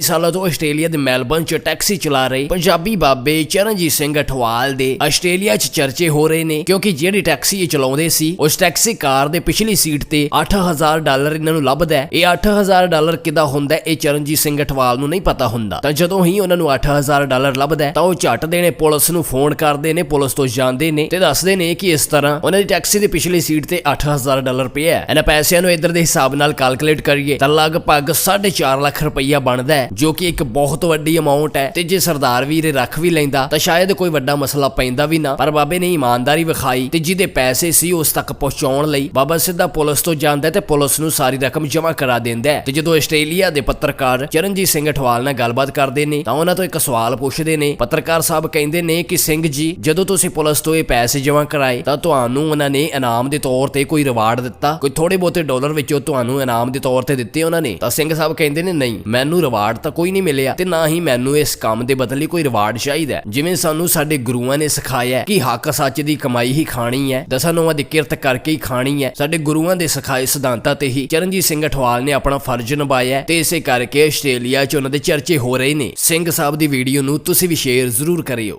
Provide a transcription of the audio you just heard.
ਸਾਲਾਂ ਤੋਂ ਆਸਟ੍ਰੇਲੀਆ ਦੇ ਮੈਲਬਨ 'ਚ ਟੈਕਸੀ ਚਲਾ ਰਹੇ ਪੰਜਾਬੀ ਬਾਬੇ ਚਰਨਜੀਤ ਸਿੰਘ ਅਠਵਾਲ ਦੇ ਆਸਟ੍ਰੇਲੀਆ 'ਚ ਚਰਚੇ ਹੋ ਰਹੇ ਨੇ, ਕਿਉਂਕਿ ਜਿਹੜੀ ਟੈਕਸੀ ਇਹ ਚਲਾਉਂਦੇ ਸੀ, ਉਸ ਟੈਕਸੀ ਕਾਰ ਦੇ ਪਿਛਲੀ ਸੀਟ ਤੇ 8000 ਡਾਲਰ ਇਹਨਾਂ ਨੂੰ ਲੱਭਦਾ ਹੈ। ਇਹ 8000 ਡਾਲਰ ਕਿੱਦਾਂ ਹੁੰਦਾ ਇਹ ਚਰਨਜੀਤ ਸਿੰਘ ਅਠਵਾਲ ਨੂੰ ਨਹੀਂ ਪਤਾ ਹੁੰਦਾ। ਤਾਂ ਜਦੋਂ ਹੀ ਉਹਨਾਂ ਨੂੰ 8000 ਡਾਲਰ ਲੱਭਦਾ ਤਾਂ ਉਹ ਝੱਟ ਨੇ, ਪੁਲਿਸ ਨੂੰ ਫੋਨ ਕਰਦੇ ਨੇ, ਪੁਲਿਸ ਤੋਂ ਜਾਂਦੇ ਨੇ ਤੇ ਦੱਸਦੇ ਨੇ ਕਿ ਇਸ ਤਰ੍ਹਾਂ ਉਹਨਾਂ ਦੀ ਟੈਕਸੀ ਦੀ ਪਿਛਲੀ ਸੀਟ ਤੇ 8000 ਡਾਲਰ ਪਿਆ ਹੈ। ਇਹਨਾਂ ਪੈਸਿਆਂ ਨੂੰ ਇਧਰ ਦੇ ਹਿਸਾਬ ਨਾਲ ਕੈਲਕੂਲੇਟ ਕਰੀਏ, ਤਾਂ ਲਗਭਗ 4.5 ਲੱਖ ਰੁਪਈਆ ਬਣਦਾ ਹੈ ਜੋ ਕਿ ਇੱਕ ਬਹੁਤ ਵੱਡੀ ਅਮਾਉਂਟ ਹੈ। ਤੇ ਜੇ ਸਰਦਾਰ ਵੀਰ ਇਹ ਰੱਖ ਵੀ ਲੈਂਦਾ, ਤਾਂ ਸ਼ਾਇਦ ਕੋਈ ਵੱਡਾ ਮਸਲਾ ਪੈਂਦਾ ਵੀ ਨਾ। ਪਰ ਬਾਬੇ ਨੇ ਇਮਾਨਦਾਰੀ ਵਿਖਾਈ ਤੇ ਜਿਹਦੇ ਪੈਸੇ ਸੀ ਉਸ ਤੱਕ ਪਹੁੰਚਾਉਣ ਲਈ, ਬਾਬਾ ਸਿੱਧਾ ਪੁਲਿਸ ਤੋਂ ਜਾਂਦਾ ਤੇ ਪੁਲਿਸ ਨੂੰ ਸਾਰੀ ਰਕਮ ਜਮ੍ਹਾਂ ਕਰਾ ਦਿੰਦਾ ਤੇ ਜਦੋਂ ਆਸਟ੍ਰੇਲੀਆ ਦੇ ਪੱਤਰਕਾਰ ਚਰਨਜੀਤ ਸਿੰਘ ਅਠਵਾਲ ਨਾਲ ਗੱਲਬਾਤ ਕਰਦੇ ਨੇ, ਤਾਂ ਉਹਨਾਂ ਤੋਂ ਇੱਕ ਸਵਾਲ ਪੁੱਛਦੇ ਨੇ। ਪੱਤਰਕਾਰ ਸਾਹਿਬ ਕਹਿੰਦੇ ਨੇ ਕਿ ਸਿੰਘ ਜੀ, ਜਦੋਂ ਤੁਸੀਂ ਪੁਲਿਸ ਤੋਂ ਇਹ ਪੈਸੇ ਜਮ੍ਹਾਂ ਕਰਾਏ, ਤਾਂ ਤੁਹਾਨੂੰ ਉਹਨਾਂ ਨੇ ਇਨਾਮ ਦੇ ਤੌਰ ਤੇ ਕੋਈ ਰਿਵਾਰਡ ਦਿੱਤਾ? ਕੋਈ ਥੋੜੇ ਬਹੁਤੇ ਡਾਲਰ ਵਿੱਚੋਂ ਤੁਹਾਨੂੰ ਇਨਾਮ ਦੇ ਤੌਰ ਤੇ ਦਿੱਤੇ ਉਹਨਾਂ ਨੇ? ਤਾਂ ਸਿੰਘ ਸਾਹਿਬ ਕਹਿੰਦੇ ਨੇ, ਨਹੀਂ, ਮੈਨੂੰ ਰਿਵਾਰਡ ਤਾਂ ਕੋਈ ਨਹੀਂ ਮਿਲਿਆ ਤੇ ਨਾ ਹੀ ਮੈਨੂੰ ਇਸ ਕੰਮ ਦੇ ਬਦਲੇ ਕੋਈ ਰਿਵਾਰਡ ਚਾਹੀਦਾ ਜਿਵੇਂ ਸਾਨੂੰ ਸਾਡੇ ਗੁਰੂਆਂ ਨੇ ਸਿਖਾਇਆ ਕਿ ਹੱਕ ਸੱਚ ਦੀ ਕਮਾਈ ਹੀ ਖਾਣੀ ਹੈ, ਦਸਾਂ ਨੋਵਾਂ ਦੀ ਕਿਰਤ ਕਰਕੇ ਹੀ ਖਾਣੀ ਹੈ। ਸਾਡੇ ਗੁਰੂਆਂ ਦੇ ਸਿਖਾਏ ਸਿਧਾਂਤਾਂ ਤੇ ਹੀ ਚਰਨਜੀਤ ਸਿੰਘ ਅਠਵਾਲ ਨੇ ਆਪਣਾ ਫਰਜ਼ ਨਿਭਾਇਆ ਤੇ ਇਸੇ ਕਰਕੇ ਆਸਟ੍ਰੇਲੀਆ 'ਚ ਉਹਨਾਂ ਦੇ ਚਰਚੇ ਹੋ ਰਹੇ ਨੇ। ਸਿੰਘ ਸਾਹਿਬ ਦੀ ਵੀਡੀਓ ਨੂੰ ਤੁਸੀਂ ਵੀ ਸ਼ੇਅਰ ਜ਼ਰੂਰ ਕਰਿਓ।